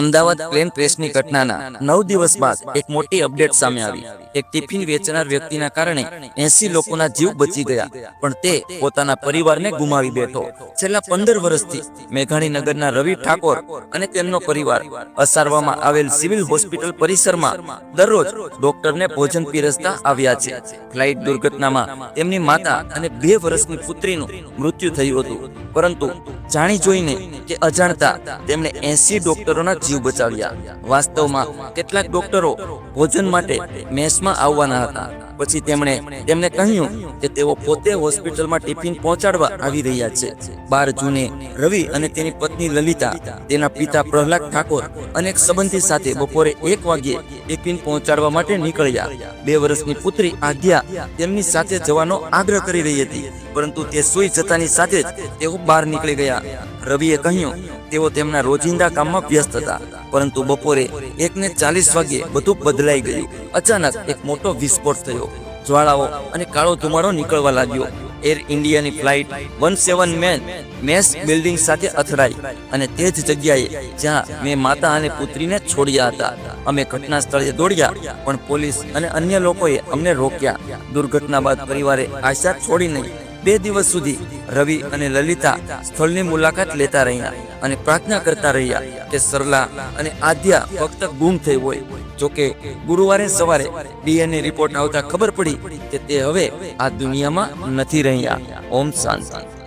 Ahmedabad plane ક્રેશની ઘટનાના નવ દિવસ બાદ એક મોટી અપડેટ સામે આવી. એક ટિફિન વેચનાર વ્યક્તિના કારણે એસી લોકોના જીવ બચી ગયા, પણ તે પોતાના પરિવારને ગુમાવી બેઠો છેલ્લા પંદર વર્ષથી મેઘાણી નગરના રવિ ઠાકોર અને તેમનો પરિવાર અસારવામાં આવેલ સિવિલ હોસ્પિટલ પરિસરમાં દરરોજ ડોક્ટરને ભોજન પીરસતા આવ્યા છે. ફ્લાઇટ દુર્ઘટનામાં તેમની માતા અને બે વર્ષની પુત્રીનું મૃત્યુ થયું હતું, પરંતુ જાણી જોઈને કે અજાણતા તેમણે એસી ડોક્ટરોના જીવ બચાવ્યા. વાસ્તવમાં કેટલાક ડોક્ટરો ભોજન માટે મેસમાં આવવાના હતા. પછી તેમણે તેમને કહ્યું કે તેઓ પોતે હોસ્પિટલમાં ટિફિન પહોંચાડવા આવી રહ્યા છે. બાર જૂને રવિ અને તેની પત્ની લલિતા, તેના પિતા પ્રહલાદ ઠાકોર અને એક સંબંધી સાથે બપોરે એક વાગ્યે ટિફિન પહોંચાડવા માટે નીકળ્યા. બે વર્ષની પુત્રી આદ્યા તેમની સાથે જવાનો આગ્રહ કરી રહી હતી, પરંતુ તે સુઈ જતાની સાથે જ તેઓ બહાર નીકળી ગયા. રવિએ કહ્યું તેઓ તેમના રોજિંદા કામમાં વ્યસ્ત હતા. પરંતુ બપોરે એકને ચાલીસ વાગ્યે બધું બદલાઈ ગયું. અચાનક એક મોટો વિસ્ફોટ થયો. જ્વાળાઓ અને કાળો ધુમાડો નીકળવા લાગ્યો. એર ઇન્ડિયાની flight one seven men mess building સાથે અથડાઈ અને તે જ જગ્યાએ જ્યાં મેં માતા અને પુત્રીને છોડ્યા હતા. અમે ઘટના સ્થળે દોડ્યા, પણ પોલીસ અને અન્ય લોકોએ અમને રોક્યા. દુર્ઘટના બાદ પરિવારે આશા છોડી નહીં. બે દિવસ સુધી રવિ અને લલિતા સ્થળની મુલાકાત લેતા રહ્યા અને પ્રાર્થના કરતા રહ્યા કે સરલા અને આદ્યા ફક્ત ગુમ થઈ હોય. જોકે ગુરુવારે સવારે ડીએનએ રિપોર્ટ આવતા ખબર પડી કે તે હવે આ દુનિયામાં નથી રહ્યા. ઓમ શાંતિ.